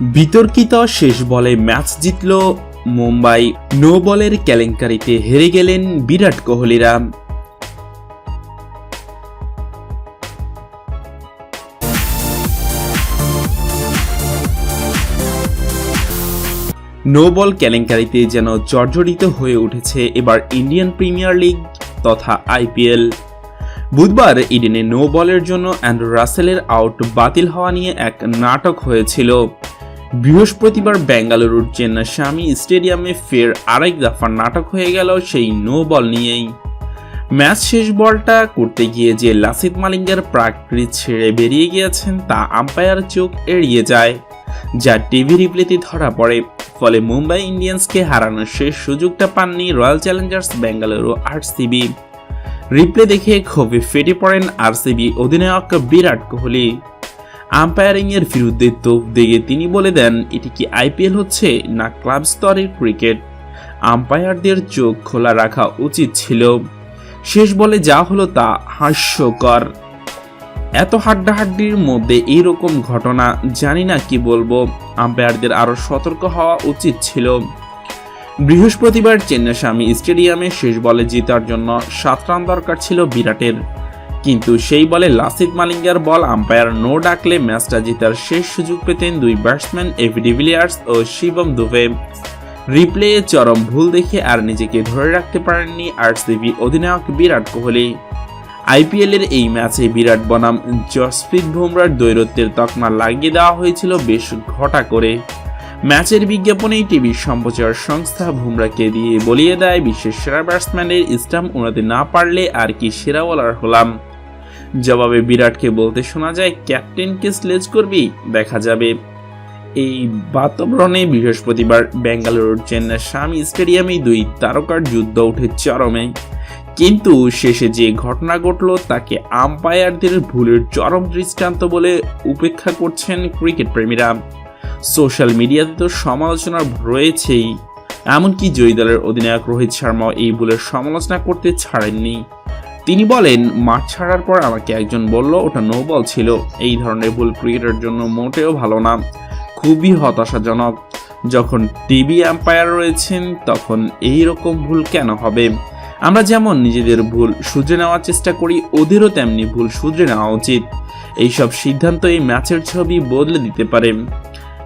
বিতর্কিত শেষ বলে ম্যাচ জিতল মুম্বাই। নো বলের কেলেঙ্কারিতে হেরে গেলেন বিরাট কোহলিরা। নো বল কেলেঙ্কারিতে যেন জর্জরিত হয়ে উঠেছে এবার ইন্ডিয়ান প্রিমিয়ার লিগ তথা আইপিএল। বুধবার ইডেনে নো বলের জন্য অ্যান্ড্রু রাসেলের আউট বাতিল হওয়া নিয়ে এক নাটক হয়েছিল। বৃহস্পতিবার বেঙ্গালুরুর চেন্নাস্বামী স্টেডিয়ামে ফের আরেক দফার নাটক হয়ে গেল সেই নো বল নিয়েই। ম্যাচ শেষ বলটা করতে গিয়ে যে লাসিত মালিঙ্গার প্রাকৃত ছেড়ে বেরিয়ে গিয়েছেন তা আম্পায়ার চোখ এড়িয়ে যায়, যা টিভি রিপ্লেতে ধরা পড়ে। ফলে মুম্বাই ইন্ডিয়ান্সকে হারানোর শেষ সুযোগটা পাননি Royal Challengers Bengaluru RCB. Replay দেখে ক্ষোভে ফেটে পড়েন আরসিবি অধিনায়ক বিরাট কোহলি। আম্পায়ারিং এর বিরুদ্ধে তোপ দিয়ে তিনি বলে দেন, এটি কি আইপিএল হচ্ছে না ক্লাব স্তরের ক্রিকেট? আম্পায়ারদের চোখ খোলা রাখা উচিত ছিল। শেষ বলে যা হলো তা হাস্যকর। এত হাড্ডাহাড্ডির মধ্যে এইরকম ঘটনা জানি না কি বলব। আম্পায়ারদের আরও সতর্ক হওয়া উচিত ছিল। বৃহস্পতিবার চেন্নাস্বামী স্টেডিয়ামে শেষ বলে জেতার জন্য সাত রান দরকার ছিল বিরাটের। কিন্তু সেই বলে লাসিত মালিঙ্গার বল আম্পায়ার নো ডাকলে ম্যাচটা জেতার শেষ সুযোগ পেতেন দুই ব্যাটসম্যান এভি ডিভিলিয়ার্স ও শিবম দুবে। রিপ্লে চরম ভুল দেখে আর নিজেকে ধরে রাখতে পারেননি আরসিবি অধিনায়ক বিরাট কোহলি। আইপিএলের এই ম্যাচে বিরাট বনাম জসপ্রীত বুমরার দৈরত্বের তকমা লাগিয়ে দেওয়া হয়েছিল বেশ ঘটা করে। ম্যাচের বিজ্ঞাপনেই টিভি সম্প্রচার সংস্থা বুমরাকে দিয়ে বলিয়ে দেয় বিশ্বের সেরা ব্যাটসম্যানের স্টাম্প উড়াতে না পারলে আর কি সেরা বলার হলাম। জবাবে বিরাটকে বলতে শোনা যায় ক্যাপ্টেনকে স্লেজ করবি? দেখা যাবে। এই বাতাবরণে বৃহস্পতিবার বেঙ্গালুরুর চেন্নাই স্বামী স্টেডিয়ামে দুই তারকার যুদ্ধ উঠে চরমে। কিন্তু শেষে যে ঘটনা ঘটল, তাকে আম্পায়ারদের ভুলের চরম দৃষ্টান্ত বলে উপেক্ষা করছেন ক্রিকেট প্রেমীরা। সোশ্যাল মিডিয়াতে তো সমালোচনা রয়েছেই। এমনকি জয়ী দলের অধিনায়ক রোহিত শর্মাও এই ভুলের সমালোচনা করতে ছাড়েননি। তিনি বলেন, মাঠ ছাড়ার পর আমাকে একজন বলল, ওটা নো বল ছিল। এই ধরনের ভুল ক্রিকেটের জন্য মোটেও ভালো না। খুবই হতাশাজনক। যখন টিভি আম্পায়ার রয়েছেন, তখন এই রকম ভুল কেন হবে? আমরা যেমন নিজেদের ভুল শুধরে নেওয়ার চেষ্টা করি, ওদেরও তেমনি ভুল শুধরে নেওয়া উচিত। এইসব সিদ্ধান্ত এই ম্যাচের ছবি বদলে দিতে পারে।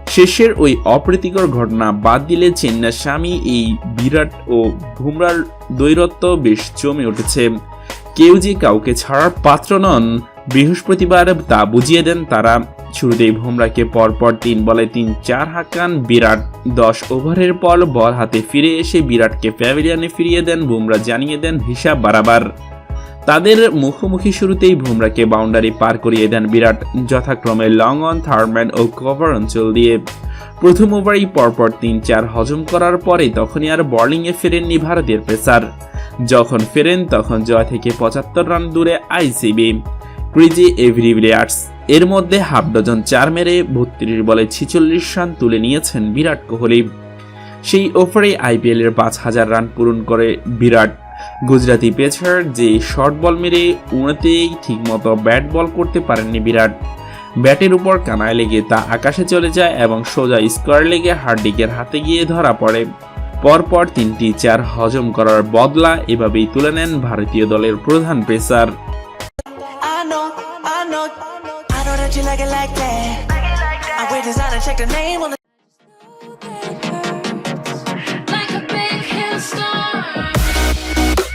শেষের ওই অপ্রীতিকর ঘটনা বাদ দিলে চেন্নাই স্বামী, এই বিরাট ও বুমরার দৈরত্ব বেশ জমে উঠেছে। কেউ যে কাউকে ছাড়ার পাত্র নন, বৃহস্পতিবার তা বুঝিয়ে দেন তারা। শুরুতেই বুমরাকে পরপর তিন বলে তিন চার হাঁকান বিরাট দশ ওভারের পর বল হাতে ফিরে এসে বিরাটকে প্যাভিলিয়নে ফিরিয়ে দেন বুমরা জানিয়ে দেন হিসাব বারাবার। তাদের মুখোমুখি শুরুতেই বুমরাকে বাউন্ডারি পার করিয়ে দেন বিরাট, যথাক্রমে লং অন থার্ডম্যান ও কভার অঞ্চল দিয়ে প্রথম ওভারেই পরপর তিন চার হজম করার পরে তখনই আর বোলিংয়ে ফেরেননি ভারতের পেসার যখন ফেরেন, তখন জয় থেকে পঁচাত্তর রান দূরে আইসিবি। ক্রিজি এভরিভিলিয়ার্স এর মধ্যে হাফ ডজন চার মেরে বত্রিশ বলে ছিচল্লিশ রান তুলে নিয়েছেন বিরাট কোহলি। সেই ওভারে আইপিএল এর পাঁচ হাজার রান পূরণ করে বিরাট। গুজরাতি পেসার যে শর্ট বল মেরে উড়াতেই ঠিকমতো ব্যাট বল করতে পারেননি বিরাট। ব্যাটের উপর কানায় লেগে তা আকাশে চলে যায় এবং সোজা স্কোয়ার লেগে হার্ডিকের হাতে গিয়ে ধরা পড়ে। পরপর তিনটি চার হজম করার বদলা এভাবেই তুলে নেন ভারতীয় দলের প্রধান পেসার।